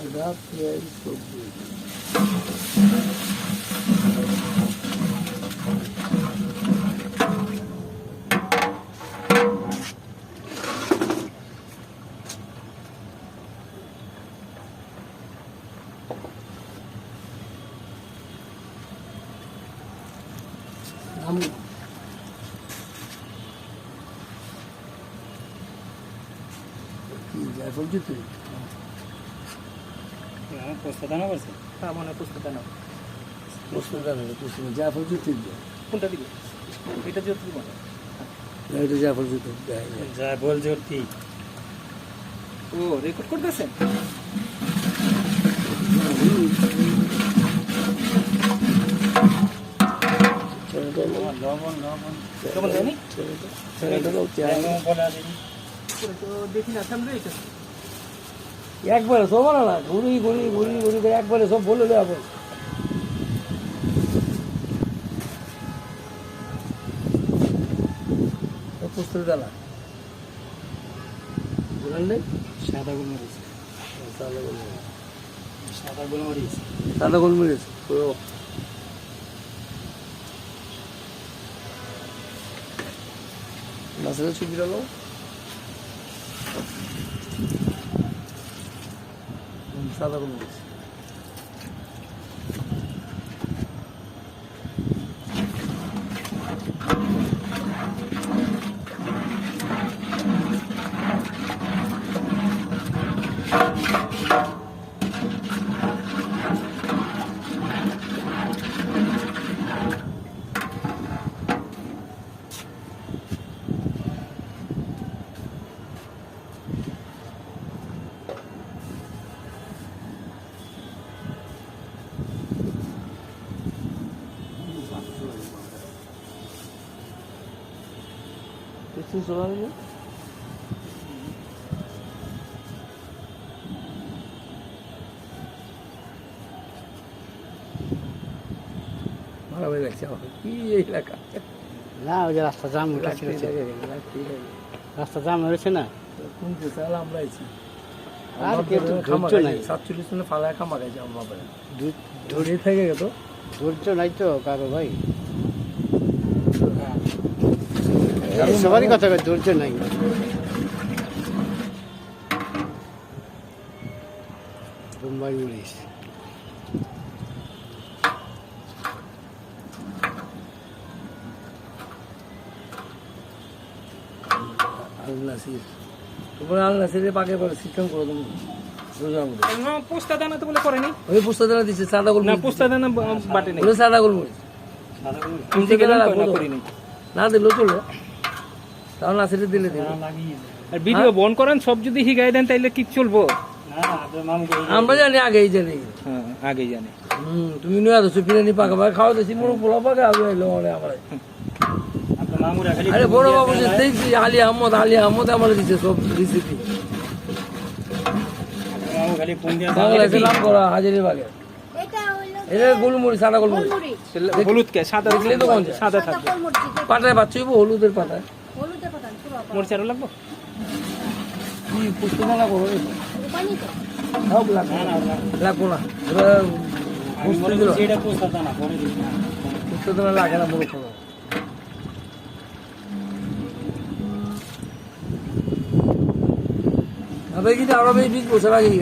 Agora é isso. Vamos de tudo. জুতো পোস্তাদানা করছে? হ্যাঁ মনে হয় পোস্তাদানা প্রশ্ন জানা প্রশ্ন জায়ফল জুতো কোনটা দিবে? এটা যে দিব এটা জায়ফল জুতো। যা বল জ্যোতি ও রেকর্ড করতেছেন লবণ লবণ। লবণ দেয়নি? তো দেখি না সামনে এটা। একবারে সব না ঘুরি ঘুরি ঘুরি ঘুরি করে একবারে সব বলে দেওয়া বল। পুস্তক দালা বুঝলেন নেই? সাদা গোলমরিচ। সাদা গোলমরিচ। সাদা গোলমরিচ। সাদা গোলমরিচ ও। মাছের ছবি ডালো সাদা কিছু সবাই ভালো লাগছে আমার কি এই এলাকা। না ওই যে রাস্তা জাম রাস্তা জাম হয়েছে না? কোন আমরা আর আমার কে তো ধরে ধৈর্য নাই। সাতচল্লিশ ফালায় খামা খাইছে আমার ধরে থেকে গেত ধৈর্য নাই তো কারও ভাই। সবারই কথা কয়, নাই। বোম্বাই মরিচ আল নাসির। তোমরা আল নাসিরের পাকে সিস্টেম করে দেবো। রোজার মধ্যে পোস্তা দানা তো বলে করেনি? ওই পুস্তা দানা দিচ্ছে সাদা গোল না পোস্তা দানা বাটে নেই। সাদা গোল না দিলেও চলবে তাহলে নাসিরে দিলে দিবে। আর ভিডিও বন করেন সব যদি হিগাই দেন তাইলে কি চলবো? আমরা জানি আগেই জানি। হ্যাঁ আগে জানি। হুম তুমি নিয়ে আসছো বিরিয়ানি পাকা পাকা খাওয়া দিচ্ছি মোর পোলা পাকা আগে এলো মানে আমরা আরে বড় বাবু যে দেখছি আলী আহমদ আলী আহমদ আমার দিচ্ছে সব রেসিপি বাংলাদেশে নাম করা হাজারি বাগে। এটা গোলমরিচ সাদা গোলমরিচ। গোলমরিচ। হলুদ কে? সাদা তো সাদা সাদা থাকবে পাটায় বাচ্চাইব হলুদের পাতায়। মরিচ আরও লাগবো? কি পুষ্পমালা করো পানি তো। সব লাগবে। লাগবো না। দিলে। লাগে না মূর্খ আরও বছর আগে গিয়া